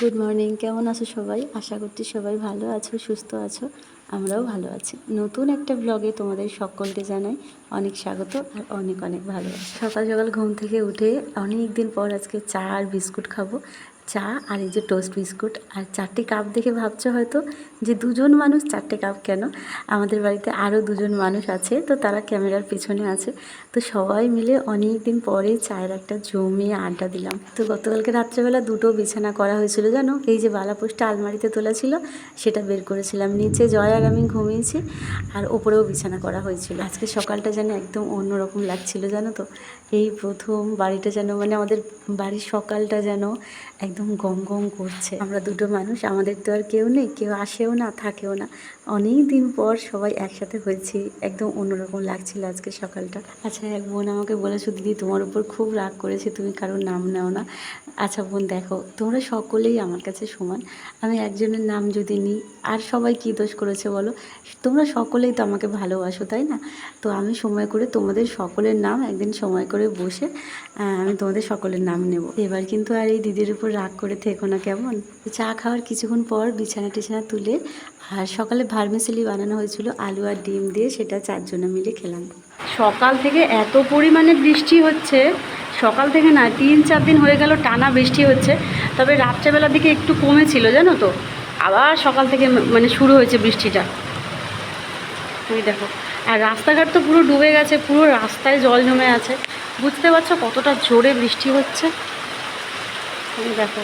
Good morning কেমন আছো সবাই? আশা করছি সবাই ভালো আছো, সুস্থ আছো, আমরাও ভালো আছি। নতুন একটা ব্লগে তোমাদের সকলকে জানাই অনেক স্বাগত আর অনেক অনেক ভালোবাসা। সকাল সকাল ঘুম থেকে উঠে অনেক দিন পর আজকে চা আর বিস্কুট খাব। চা আর এই যে টোস্ট বিস্কুট আর চারটে কাপ দেখে ভাবছ হয়তো যে দুজন মানুষ, চারটে কাপ কেন? আমাদের বাড়িতে আরও দুজন মানুষ আছে, তো তারা ক্যামেরার পিছনে আছে। তো সবাই মিলে অনেক দিন পরে চায়ের একটা জমিয়ে আড্ডা দিলাম। তো গতকালকে রাত্রেবেলা দুটো বিছানা করা হয়েছিল জানো? এই যে বালাপোস্টটা আলমারিতে তোলা ছিল, সেটা বের করেছিলাম। নিচে জয় আর আমি ঘুমিয়েছি আর ওপরেও বিছানা করা হয়েছিল। আজকে সকালটা যেন একদম অন্যরকম লাগছিল জানো তো? এই প্রথম বাড়িটা যেন মানে আমাদের বাড়ির সকালটা যেন একদম গম গম করছে। আমরা দুটো মানুষ, আমাদের তো আর কেউ নেই, কেউ আসেও না, থাকেও না। অনেক দিন পর সবাই একসাথে হয়েছি, একদম অন্যরকম লাগছিল আজকে সকালটা। আচ্ছা এক বোন আমাকে বলেছ, দিদি, তোমার উপর খুব রাগ করেছে, তুমি কারোর নাম নাও না। আচ্ছা বোন, দেখো, তোমরা সকলেই আমার কাছে সমান। আমি একজনের নাম যদি নিই, আর সবাই কী দোষ করেছে বলো? তোমরা সকলেই তো আমাকে ভালোবাসো, তাই না? তো আমি সময় করে তোমাদের সকলের নাম একদিন সময় করে বসে আমি তোমাদের সকলের নাম নেব। এবার কিন্তু আর এই দিদির উপর রাগ করে থেকো না কেমন? চা খাওয়ার কিছুক্ষণ পর বিছানা টিছানা তুলে আর সকালে ভার্মিসেলি বানানো হয়েছিল আলু আর ডিম দিয়ে, সেটা চারজনে মিলে খেলাম। সকাল থেকে এত পরিমাণে বৃষ্টি হচ্ছে, সকাল থেকে না তিন চার দিন হয়ে গেল টানা বৃষ্টি হচ্ছে, তবে রাত্রেবেলার দিকে একটু কমেছিল, জানো তো? আবার সকাল থেকে মানে শুরু হয়েছে বৃষ্টিটা। ওই দেখো, আর রাস্তাঘাট তো পুরো ডুবে গেছে, পুরো রাস্তায় জল জমে আছে। বুঝতে পারছ কতটা জোরে বৃষ্টি হচ্ছে? দেখো।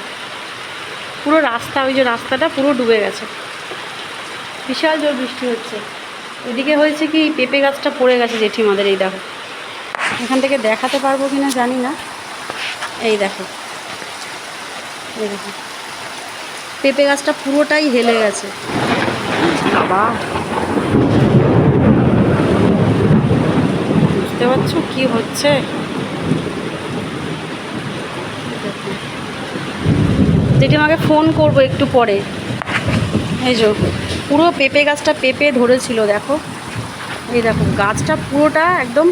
পুরো রাস্তা ওই যে রাস্তাটা পুরো ডুবে গেছে। বিশাল জোর বৃষ্টি হচ্ছে। এদিকে হয়েছে কি পেঁপে গাছটা পড়ে গেছে জেঠিমাদের এই দেখো। এখান থেকে দেখাতে পারব কি না জানি না। এই দেখো। এই দেখো। পেঁপে গাছটা পুরোটাই হেলে গেছে। বাবা। বুঝতে পারছ কি হচ্ছে? জেঠিমাকে ফোন করব একটু পরে। এই যে, পুরো পেঁপে গাছটা পেঁপে ধরেছিল, দেখো। এই দেখো, গাছটা পুরোটা একদম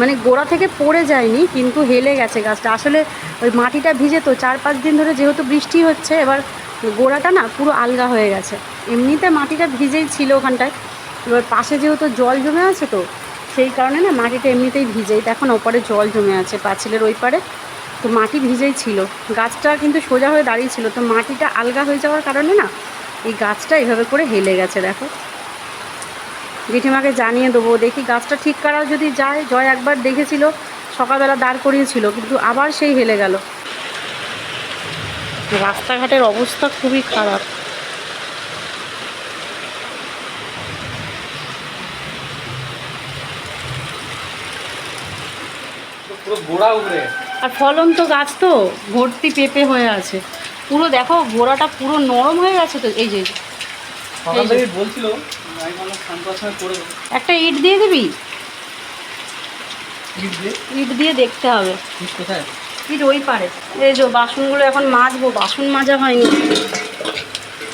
মানে গোড়া থেকে পড়ে যায়নি, কিন্তু হেলে গেছে গাছটা। আসলে ওই মাটিটা ভিজে তো, চার পাঁচ দিন ধরে যেহেতু বৃষ্টি হচ্ছে, এবার গোড়াটা না পুরো আলগা হয়ে গেছে। এমনিতে মাটিটা ভিজেই ছিল ওখানটায়। এবার পাশে যেহেতু জল জমে আছে তো, সেই কারণে না মাটিটা এমনিতেই ভিজেই দেখো না ওপারে জল জমে আছে পাঁচিলের ওই পারে। তো মাটি ভিজেই ছিল। গাছটা কিন্তু সোজা হয়ে দাঁড়িয়ে ছিল। তো মাটিটা আলগা হয়ে যাওয়ার কারণে না এই গাছটা এভাবে করে হেলে গেছে, দেখো। জেঠিমাকে জানিয়ে দেবো, দেখি গাছটা ঠিক করা যদি যায়। জয় একবার দেখেছিল, সকালবেলা দাঁড় করিয়েছিল, কিন্তু আবার সেই হেলে গেল। রাস্তাঘাটের অবস্থা খুবই খারাপ। পুরো গোড়া উঠে আর ফলন তো গাছ তো ভর্তি পেঁপে হয়ে আছে। পুরো দেখো গোড়াটা পুরো নরম হয়ে গেছে তো এই যে বলছিল একটা ইট দিয়ে দিবি? ইট দিয়ে? দেখতে হবে। ইট ওই পারে। এই যে বাসনগুলো এখন মাজবো বাসন মাজা হয়নি।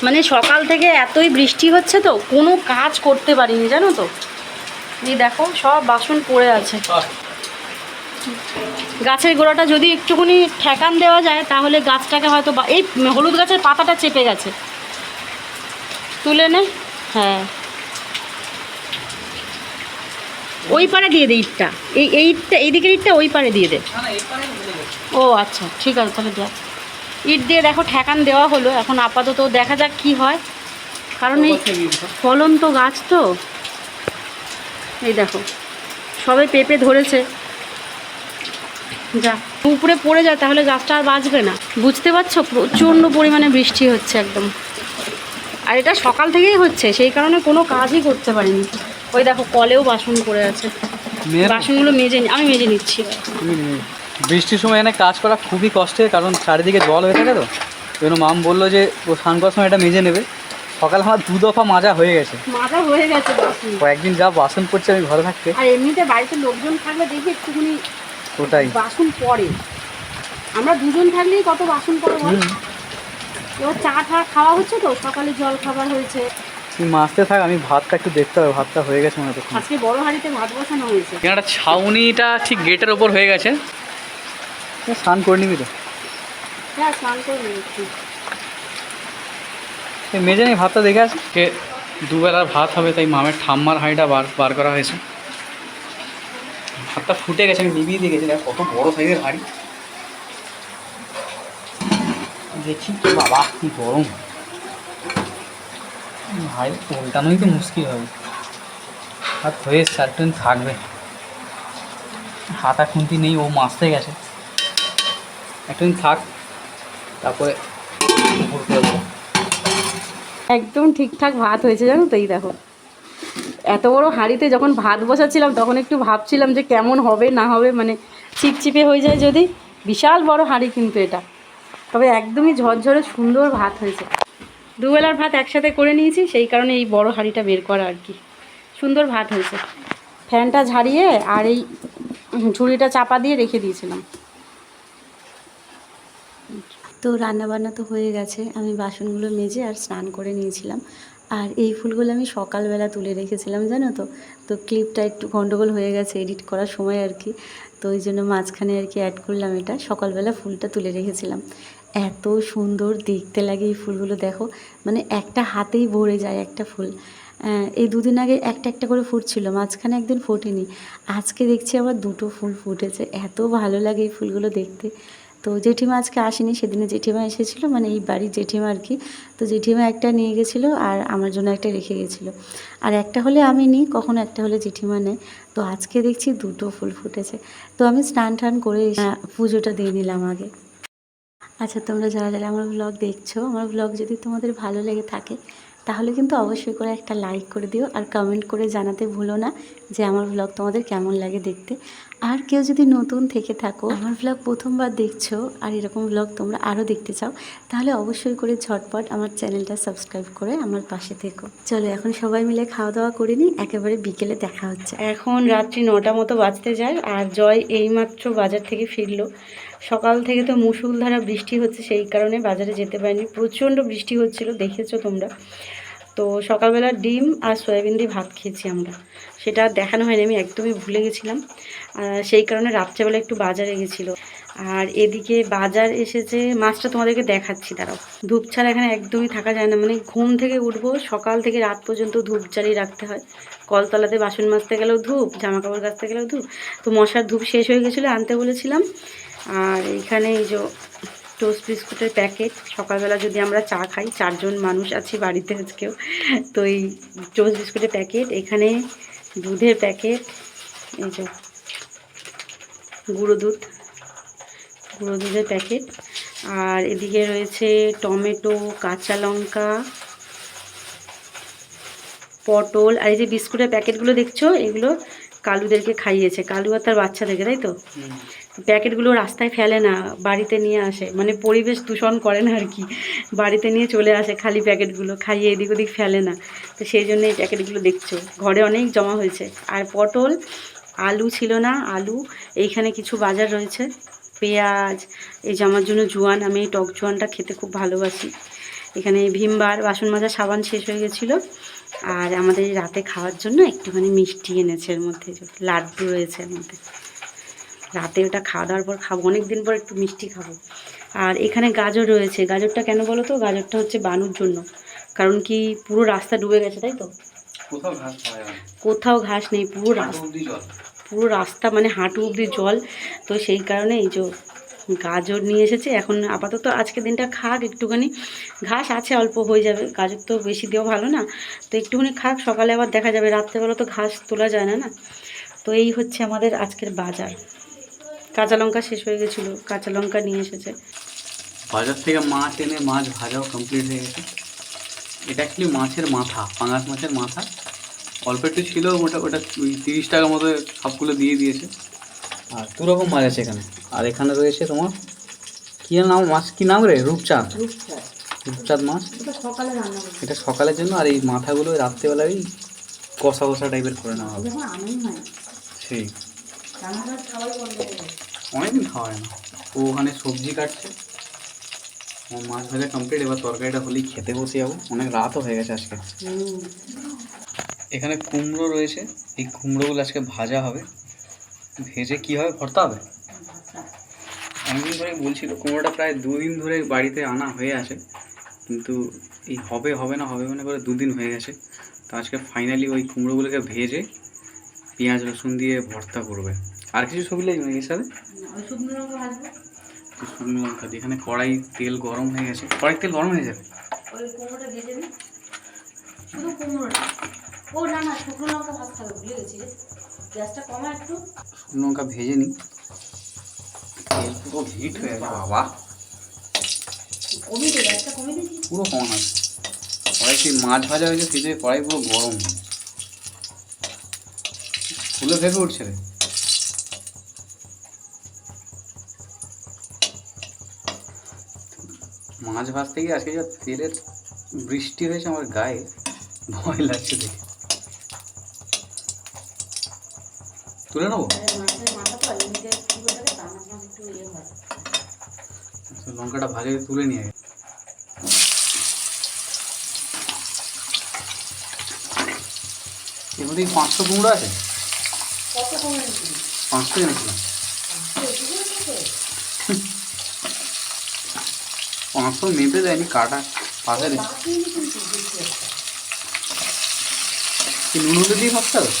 মানে সকাল থেকে এতই বৃষ্টি হচ্ছে তো কোনো কাজ করতে পারিনি জানো তো? এই দেখো সব বাসন পড়ে আছে। গাছের গোড়াটা যদি একটুখানি ঠেকান দেওয়া যায়, তাহলে গাছটাকে হয়তো এই হলুদ গাছের পাতাটা চেপে গেছে। তুলে নে। হ্যাঁ। ওই পারে দিয়ে দে ইটটা। এই এই ইটটা, এই দিকের ইটটা ওই পারে দিয়ে দে। ও আচ্ছা ঠিক আছে, তাহলে দেখ। ইট দিয়ে দেখো ঠেকান দেওয়া হলো। এখন আপাতত দেখা যাক কি হয়। কারণ এই ফলন তো গাছ তো। এই দেখো, সবে পেঁপে ধরেছে। যা উপরে পড়ে যায় তাহলে গাছটা আর বাঁচবে না। বুঝতে পারছ? প্রচণ্ড পরিমাণে বৃষ্টি হচ্ছে একদম। আর এটা সকাল থেকেই হচ্ছে সেই কারণে কোনো কাজই করতে পারিনি। ওই দেখো কলেও বাসন পড়ে আছে। বাসনগুলো মেজে আমি মেজে নিচ্ছি। বৃষ্টির সময় এখানে কাজ করা খুবই কষ্টের কারণ চারিদিকে জল হয়ে থাকে তো। জন্য মাম বলল যে ও স্নান করার সময় এটা মেজে নেবে। সকাল আমার দু দফা মাজা হয়ে গেছে। মাথা হয়ে গেছে কয়েকদিন যা বাসন পড়ছে আমি ঘরে থাকতে। আর এমনিতে বাড়িতে লোকজন থাকলে দেখি একটুখানি ওটাই। বাসন পড়ে। আমরা দুজন থাকলেই কত বাসন পড়ে বল। এবার চা টা খাওয়া হচ্ছে তো? সকালে জল খাবার হয়েছে। তুই মাছতে থাক আমি ভাতটা একটু দেখতে হবে ভাতটা হয়ে গেছে মনে হচ্ছে আজকে বড় হাঁড়িতে ভাত বসানো হয়েছে। এখানে ছাউনিটা ঠিক গেটের ওপর হয়ে গেছে। স্নান করে নিবি তো। হ্যাঁ স্নান করে এই মেজে নেই ভাতটা দেখে আসি? কে দুবেলার ভাত হবে তাই মামের ঠাম্মার হাঁড়িটা বার বার করা হয়েছে। ভাতটা ফুটে গেছে, আমি নিবিয়ে দিয়ে গেছি। দেখ, কত বড় সাইজের হাঁড়ি। দেখি তো বাবা, কি গরম। ভাই, উল্টানোই তো মুশকিল হবে। আর হয়ে আর থাকবে। হাতা খুন্তি নেই, ও মাছতে গেছে। একটুদিন থাক, তারপরে একদম ঠিকঠাক ভাত হয়েছে জানো তো, এই দেখো। এত বড় হাঁড়িতে যখন ভাত বসাচ্ছিলাম, তখন একটু ভাবছিলাম যে কেমন হবে, না হবে মানে চিপচিপে হয়ে যায় যদি। বিশাল বড় হাঁড়ি কিন্তু এটা। তবে একদমই ঝরঝরে সুন্দর ভাত হয়েছে। দুবেলার ভাত একসাথে করে নিয়েছি, সেই কারণে এই বড় হাঁড়িটা বের করা আর কি। সুন্দর ভাত হয়েছে। ফ্যানটা ঝাড়িয়ে আর এই ঝুড়িটা চাপা দিয়ে রেখে দিয়েছিলাম। তো রান্নাবান্না তো হয়ে গেছে। আমি বাসনগুলো মেজে আর স্নান করে নিয়েছিলাম। আর এই ফুলগুলো আমি সকালবেলা তুলে রেখেছিলাম, জানো তো? তো ক্লিপটা একটু গন্ডগোল হয়ে গেছে এডিট করার সময় আর কি। তো ওই জন্য মাঝখানে আর কি অ্যাড করলাম এটা। সকালবেলা ফুলটা তুলে রেখেছিলাম। এত সুন্দর দেখতে লাগে এই ফুলগুলো, দেখো। মানে একটা হাতেই ভরে যায় একটা ফুল। এই দুদিন আগে একটা একটা করে ফুটছিল, মাঝখানে একদিন ফোটেনি। আজকে দেখছি আবার দুটো ফুল ফুটেছে। এত ভালো লাগে এই ফুলগুলো দেখতে। তো জেঠিমা আজকে আসেনি, সেদিনে জেঠিমা এসেছিল মানে এই বাড়ির জেঠিমা আর কি। তো জেঠিমা একটা নিয়ে গেছিল আর আমার জন্য একটা রেখে গেছিল। আর একটা হলে আমি নিই, কখনো একটা হলে জেঠিমা নেয়। তো আজকে দেখছি দুটো ফুল ফুটেছে। তো আমি স্নান টান করে পুজোটা দিয়ে নিলাম আগে। আচ্ছা তোমরা যারা যারা আমার ব্লগ দেখছ, আমার ব্লগ যদি তোমাদের ভালো লেগে থাকে, তাহলে কিন্তু অবশ্যই করে একটা লাইক করে দিও। আর কমেন্ট করে জানাতে ভুলো না যে আমার ব্লগ তোমাদের কেমন লাগে দেখতে। আর কেউ যদি নতুন থেকে থাকো, আমার ব্লগ প্রথমবার দেখছ আর এরকম ব্লগ তোমরা আরও দেখতে চাও, তাহলে অবশ্যই করে ঝটপট আমার চ্যানেলটা সাবস্ক্রাইব করে আমার পাশে থেকো। চলো এখন সবাই মিলে খাওয়া দাওয়া করে নিই, একেবারে বিকেলে দেখা হচ্ছে। এখন রাত্রি নটা মতো বাজতে যায় আর জয় এইমাত্র বাজার থেকে ফিরলো। সকাল থেকে তো মুসুলধারা বৃষ্টি হচ্ছে, সেই কারণে বাজারে যেতে পারিনি। প্রচণ্ড বৃষ্টি হচ্ছিল, দেখেছ তোমরা। তো সকালবেলা ডিম আর সয়াবিন দিয়ে ভাত খেয়েছি আমরা। সেটা দেখানো হয়নি, আমি একদমই ভুলে গেছিলাম। সেই কারণে রাত্রেবেলা একটু বাজারে গেছিল। আর এদিকে বাজার এসেছে, মাছটা তোমাদেরকে দেখাচ্ছি, দাঁড়াও। ধূপ ছাড়া এখানে একদমই থাকা যায় না মানে ঘুম থেকে উঠবো, সকাল থেকে রাত পর্যন্ত ধূপ জ্বালিয়ে রাখতে হয়। কলতলাতে বাসন মাজতে গেলেও ধূপ জামা কাপড় কাচতে গেলেও ধূপ। তো মশার ধূপ শেষ হয়ে গেছিল আনতে বলেছিলাম। আর এখানে এই যে টোস্ট বিস্কুটের প্যাকেট। সকালবেলা যদি আমরা চা খাই, চারজন মানুষ আছি বাড়িতে আজকেও। তো এই টোস্ট বিস্কুটের প্যাকেট, এখানে দুধের প্যাকেট, এই যে গুঁড়ো দুধ, গুঁড়ো দুধের প্যাকেট। আর এদিকে রয়েছে টমেটো, কাঁচা লঙ্কা, পটল, আর এই যে বিস্কুটের প্যাকেটগুলো দেখছ, এগুলো কালুদেরকে খাইয়েছে। কালু আর তার বাচ্চাদেরকে, তাই তো? প্যাকেটগুলো রাস্তায় ফেলে না, বাড়িতে নিয়ে আসে। মানে পরিবেশ দূষণ করে না আর কি। বাড়িতে নিয়ে চলে আসে খালি প্যাকেটগুলো, খাইয়ে এদিক ওদিক ফেলে না। তো সেই জন্য এই প্যাকেটগুলো দেখছ। ঘরে অনেক জমা হয়েছে। আর পটল, আলু ছিল না, আলু। এইখানে কিছু বাজার রয়েছে। পেঁয়াজ, এই যে আমার জন্য জোয়ান, আমি এই টক জোয়ানটা খেতে খুব ভালোবাসি। এখানে ভীমবার বাসন মাজা সাবান শেষ হয়ে গেছিল। আর আমাদের রাতে খাওয়ার জন্য একটুখানি মিষ্টি এনেছে এর মধ্যে, লাড্ডু রয়েছে এর মধ্যে। রাতে ওটা খাওয়া দাওয়ার পর খাব অনেক দিন পর একটু মিষ্টি খাব। আর এখানে গাজর রয়েছে। গাজরটা কেন বলো তো? গাজরটা হচ্ছে বানুর জন্য। কারণ কি পুরো রাস্তা ডুবে গেছে তাই তো? কোথাও ঘাস নেই পুরো রাস্তা। পুরো রাস্তা মানে হাঁটু অবধি জল। তো সেই কারণে এই যে গাজর নিয়ে এসেছে। এখন আপাতত আজকে দিনটা খাক একটুখানি। ঘাস আছে অল্প হয়ে যাবে। গাজর তো বেশি দেওয়া ভালো না। তো একটুখানি খাক সকালে আবার দেখা যাবে। রাত্রেবেলা তো ঘাস তোলা যায় না না? তো এই হচ্ছে আমাদের আজকের বাজার। কাঁচা লঙ্কা শেষ হয়ে গেছিল কাঁচা লঙ্কা নিয়ে এসেছে। বাজার থেকে মাছ এনে মাছ ভাজাও কমপ্লিট হয়ে গেছে। এটা অ্যাকচুয়ালি মাছের মাথা পাঙাশ মাছের মাথা। অল্প একটু ছিল ওটা ওটা ওই তিরিশ টাকার মতো সবগুলো দিয়ে দিয়েছে। আর দু রকম মাছ আছে এখানে। আর এখানে রয়েছে তোমার কী নাম মাছ কী নাম রে? রূপচাঁদ। রূপচাঁদ। মাছ। সকালে এটা সকালের জন্য আর এই মাথাগুলো রাত্রেবেলায় কষা কষা টাইপের করে নেওয়া হবে। সেই। অনেকদিন খাওয়া হয় না। ও ওখানে সবজি কাটছে। মাছ ভাজা কমপ্লিট এবার তরকারিটা হলেই খেতে বসে যাব। অনেক রাতও হয়ে গেছে আজকে। এখানে কুমড়ো রয়েছে। এই কুমড়োগুলো আজকে ভাজা হবে। ভেজে কি হবে ভর্তা হবে? অনেকদিন ধরে বলছিল কুমড়োটা প্রায় দুদিন ধরে বাড়িতে আনা হয়ে আছে। কিন্তু এই হবে হবে না হবে না করে দুদিন হয়ে গেছে। তো আজকে ফাইনালি ওই কুমড়োগুলোকে ভেজে পেঁয়াজ রসুন দিয়ে ভর্তা করবে। আর কিছু ছবি লাগবে নাকি সাথে? শুকনো লঙ্কা ভাজবো শুকনো লঙ্কা দিয়ে এখানে কড়াই তেল গরম হয়ে গেছে। কড়াই তেল গরম হয়ে যাবে? ওই কুমড়োটা ভেজে দিই শুধু কুমড়োটা। ও না না শুকনো লঙ্কা ভাজতে হবে ভুলে গেছি গ্যাসটা কমা একটু। শুকনো লঙ্কা ভেজে নিই তেল পুরো হিট হয়ে গেছে বাবা। কমিয়ে দে গ্যাসটা কমিয়ে দিয়েছি। পুরো কড়াই সেই মাছ ভাজা হয়েছে সেটা কড়াই পুরো গরম ফুলে ভেবে উঠছে রে। মাছ ভাজতে গিয়ে আজকে যা তেলের বৃষ্টি হয়েছে আমার গায়ে ভয় লাগছে দেখে। তুলে নেব? একটু ইয়ে হয়। আচ্ছা, লঙ্কাটা ভাজা তুলে নিয়ে। এর মধ্যে পাঁচশো কুমড়ো আছে? পাঁচশো এনেছিলাম। পাঁচশো মেপে দেয়নি কাটা পাশে কি নুন হলুদ দিয়ে ভাবতে হবে?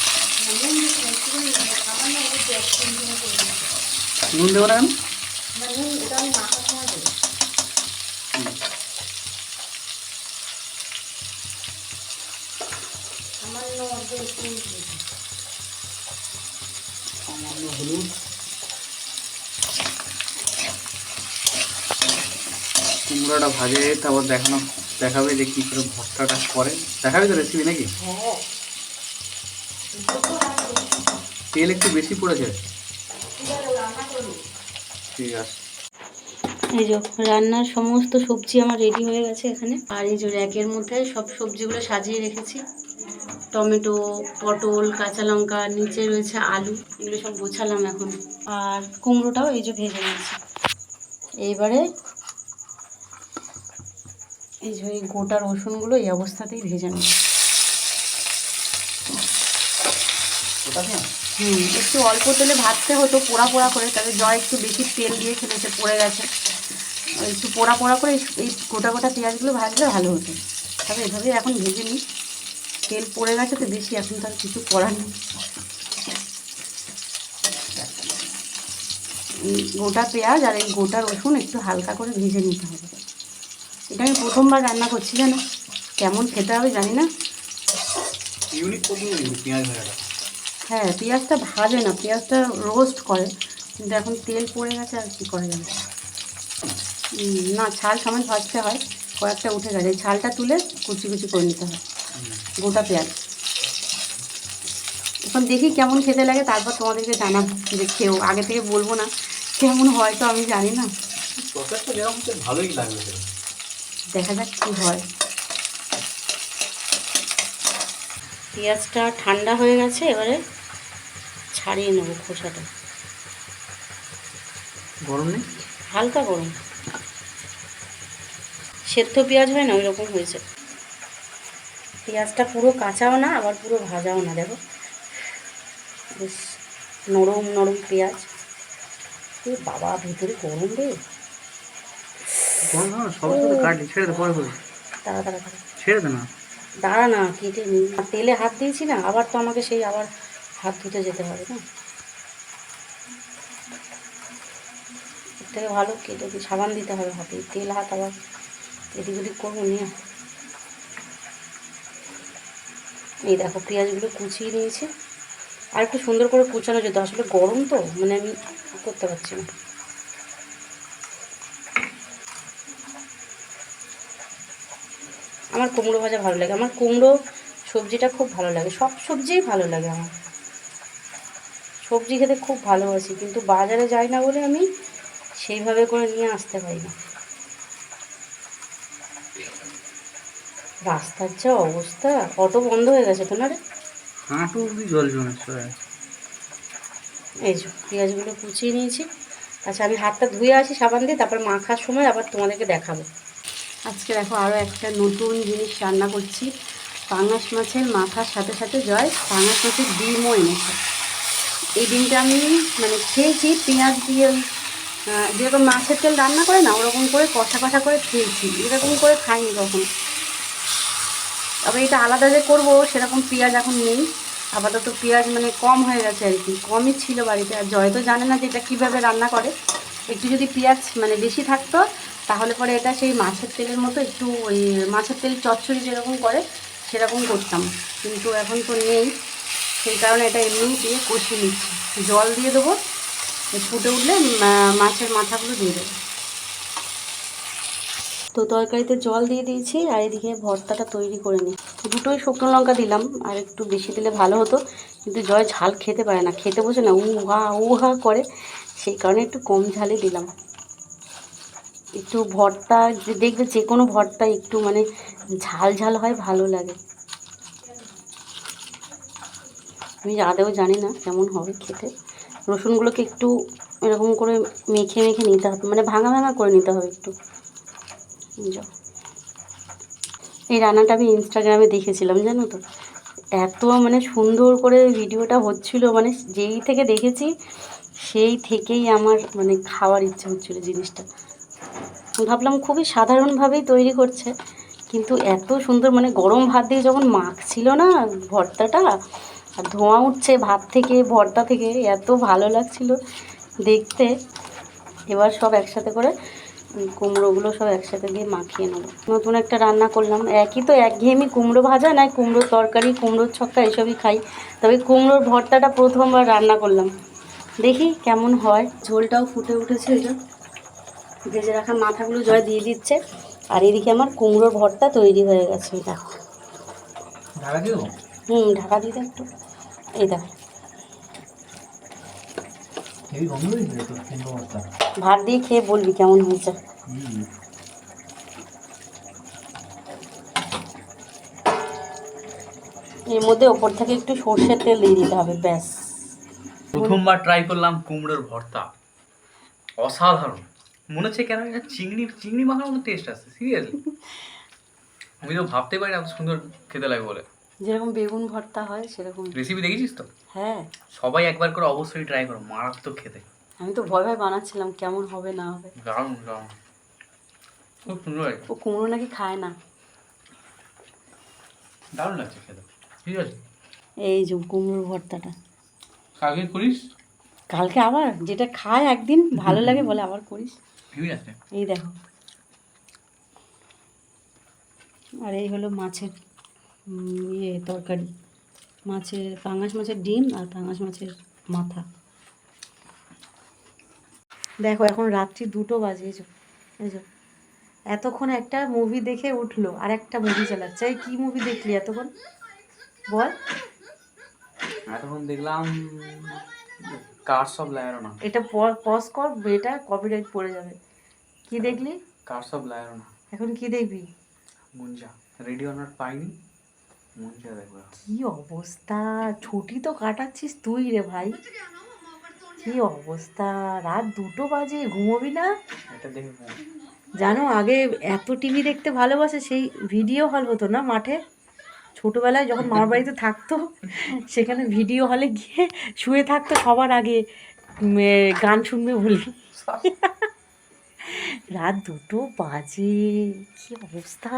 নুন দেবো না কেন? কুমড়োটা ভাজে, তারপর দেখানো, দেখাবে যে কী করে ভর্তাটা করে। দেখাবে তো রেসিপি নাকি। তেল একটু বেশি পড়েছে। ঠিক আছে। এই যে রান্নার সমস্ত সবজি আমার রেডি হয়ে গেছে এখানে। আর এই যে র্যাকের মধ্যে সব সবজিগুলো সাজিয়ে রেখেছি। টমেটো, পটল, কাঁচা লঙ্কা, নিচে রয়েছে আলু, এগুলো সব গোছালাম এখন। আর কুমড়োটাও এই যে ভেজে নিয়েছি। এইবারে এই যে এই গোটা রসুনগুলো এই অবস্থাতেই ভেজে নেব। হুম একটু অল্প তেলে ভাজতে হতো পোড়া পোড়া করে তবে জয় একটু বেশি তেল দিয়ে ফেলেছে পড়ে গেছে। একটু পোড়া পোড়া করে এই- গোটা গোটা পেঁয়াজগুলো ভাজলে ভালো হতো। তবে এভাবে এখন ভেজে নিই। তেল পড়ে গেছে তো বেশি এখন তার কিছু করার নেই। এই গোটা পেঁয়াজ আর এই গোটা রসুন একটু হালকা করে ভেজে নিতে হবে। এটা আমি প্রথমবার রান্না করছি জানো। কেমন খেতে হবে জানি না। হ্যাঁ পেঁয়াজটা ভাজে না পেঁয়াজটা রোস্ট করে। কিন্তু এখন তেল পড়ে গেছে আর কি করা যাবে? না ছাল সমেত ভাজতে হয় কয়েকটা উঠে গেছে। ছালটা তুলে কুচি কুচি করে নিতে হয় গোটা পেঁয়াজ। এখন দেখি কেমন খেতে লাগে তারপর তোমাদেরকে জানাব যে খেয়েও। আগে থেকে বলব না কেমন হয় তো আমি জানি না। ভালোই লাগবে। দেখা যাক কী হয়। পেঁয়াজটা ঠান্ডা হয়ে গেছে এবারে ছাড়িয়ে নেব খোসাটা। গরম নেই? হালকা গরম। সেদ্ধ পেঁয়াজ হয় না ওই রকম হয়েছে। পেঁয়াজটা পুরো কাঁচাও না আবার পুরো ভাজাও না দেখো। বেশ নরম নরম পেঁয়াজ। বাবা ভেতরে গরম রে। গরম না সব সাথে কাটলি ছেড়ে দে পরে করবি তাড়া তাড়া তাড়া ছেড়ে দে না। দাঁড়া না কেটে তেলে হাত দিয়েছি না আবার তো আমাকে সেই আবার হাত ধুতে যেতে হবে না। এর থেকে ভালো কেটে সাবান দিতে হবে হাতে। তেল হাত আবার এদিক ওদিক করব নিয়ে। এই দেখো পেঁয়াজগুলো কুচিয়ে নিয়েছি। আর একটু সুন্দর করে কুচানো যেত আসলে গরম তো মানে আমি করতে পারছি না। আমার কুমড়ো ভাজা ভালো লাগে। আমার কুমড়ো সবজিটা খুব ভালো লাগে। সব সবজিই ভালো লাগে আমার। সবজি খেতে খুব ভালোবাসি কিন্তু বাজারে যাই না বলে আমি সেইভাবে করে নিয়ে আসতে পারি না। রাস্তার যা অবস্থা অটো বন্ধ হয়ে গেছে তো না রে? হাঁটু অব্দি জল জমে এই যে পেঁয়াজগুলো কুচিয়ে নিয়েছি। আচ্ছা আমি হাতটা ধুয়ে আসি সাবান দিয়ে তারপর মাখার সময় আবার তোমাদেরকে দেখাবো। আজকে দেখো আরও একটা নতুন জিনিস রান্না করছি। পাঙাশ মাছের মাথার সাথে সাথে জয় পাঙাশ মাছের ডিমও এনেছে। এই ডিমটা আমি মানে খেয়েছি, পেঁয়াজ দিয়ে যেরকম মাছের তেল রান্না করে না, ওরকম করে কষা কষা করে খেয়েছি। এরকম করে খাইনি কখনো। তবে এটা আলাদা যে করব, সেরকম পেঁয়াজ এখন নেই। আপাতত পেঁয়াজ মানে কম হয়ে গেছে আর কি, কমই ছিল বাড়িতে। আর জয় তো জানে না যে এটা কীভাবে রান্না করে। একটু যদি পেঁয়াজ মানে বেশি থাকতো তাহলে পরে এটা সেই মাছের তেলের মতো একটু ওই মাছের তেল চচ্চড়ি যেরকম করে, সেরকম করতাম। কিন্তু এখন তো নেই, সেই কারণে এটা এমনি দিয়ে কষিয়ে নিচ্ছি। জল দিয়ে দেবো, ফুটে উঠলে মাছের মাথাগুলো দিয়ে দেবো। তো তরকারিতে জল দিয়ে দিয়েছি, আর এদিকে ভর্তাটা তৈরি করে নিই। দুটোই শুকনো লঙ্কা দিলাম, আর একটু বেশি দিলে ভালো হতো, কিন্তু জয় ঝাল খেতে পারে না। খেতে বসে না, উহা উ করে, সেই কারণে একটু কম ঝালে দিলাম। একটু ভর্তা, যে দেখবে যে কোনো ভর্তা একটু মানে ঝাল ঝাল হয়, ভালো লাগে। আমি আদেও জানি না কেমন হবে খেতে। রসুনগুলোকে একটু এরকম করে মেখে মেখে নিতে হবে মানে ভাঙা ভাঙা করে নিতে হবে একটু। এই রান্নাটা আমি ইনস্টাগ্রামে দেখেছিলাম, জানো তো? এত মানে সুন্দর করে ভিডিওটা হচ্ছিল মানে যেই থেকে দেখেছি, সেই থেকেই আমার মানে খাওয়ার ইচ্ছে হচ্ছিল জিনিসটা। ভাবলাম খুবই সাধারণভাবেই তৈরি করছে। কিন্তু এত সুন্দর মানে গরম ভাত দিয়ে যখন মাখছিল না ভর্তাটা, আর ধোঁয়া উঠছে ভাত থেকে, ভর্তা থেকে, এত ভালো লাগছিল দেখতে। এবার সব একসাথে করে কুমড়োগুলো সব একসাথে দিয়ে মাখিয়ে নেব। নতুন একটা রান্না করলাম। একই তো একঘেয়েমি কুমড়ো ভাজা না কুমড়োর তরকারি, কুমড়োর ছক্কা এসবই খাই। তবে কুমড়োর ভর্তাটা প্রথমবার রান্না করলাম। দেখি কেমন হয়। ঝোলটাও ফুটে উঠেছে যে ভেজে রাখা মাথাগুলো জয় দিয়ে দিচ্ছে। আর এদিকে আমার কুমড়োর ভর্তা তৈরি হয়ে গেছে দেখো। হুম ঢাকা দিতে একটু। এই দেখো। ভাত দিয়ে খেয়ে বলবি কেমন হয়েছে। এর মধ্যে ওপর থেকে একটু সর্ষের তেল দিয়ে দিতে হবে ব্যাস। প্রথমবার ট্রাই করলাম কুমড়োর ভর্তা। অসাধারণ। মনে হচ্ছে কেন চিংড়ি চিংড়ি মাখার মতো টেস্ট আসছে সিরিয়াসলি আমি তো ভাবতে পারি না এত সুন্দর খেতে লাগে বলে। যেরকম বেগুন ভর্তা হয় সেরকম। রেসিপি দেখেছিস তো? হ্যাঁ। সবাই একবার করে অবশ্যই ট্রাই করো মারাত্মক খেতে। আমি তো ভয় ভয় বানাচ্ছিলাম কেমন হবে না হবে। দারুণ দারুণ। খুব সুন্দর ও কুমড়ো নাকি খায় না। দারুণ লাগছে খেতে ঠিক আছে এই যে কুমড়োর ভর্তাটা। কালকে করিস? কালকে আবার? যেটা খায় একদিন ভালো লাগে বলে আবার করিস। এই দেখো। আর এই হলো মাছের ইয়ে তরকারি। মাছের পাঙাশ মাছের ডিম আর পাঙাশ মাছের মাথা। দেখো এখন রাত্রি দুটো বাজে এই যে এতক্ষণ একটা মুভি দেখে উঠল আর একটা মুভি চালাচ্ছে। এই কী মুভি দেখলি এতক্ষণ? বল। এতক্ষণ দেখলাম কার্স অফ লায়রনা এটা পজ কর এটা কপিরাইট পড়ে যাবে। কি দেখলি? কার কার্স অফ লায়রনা এখন কি দেখবি? মুঞ্জা রেডি অনার পাইনি। মুঞ্জা দেখব কি অবস্থা? ছুটি তো কাটাচ্ছিস তুই রে ভাই। কি অবস্থা? রাত দুটো বাজে ঘুমোবি না? এটা দেখে জানো আগে এত টিভি দেখতে ভালোবাসে সেই ভিডিও হল হতো না মাঠে? ছোটবেলায় যখন মামার বাড়িতে থাকতো সেখানে ভিডিও হলে গিয়ে শুয়ে থাকতো সবার আগে গান শুনবে বলি। রাত দুটো বাজে কি অবস্থা?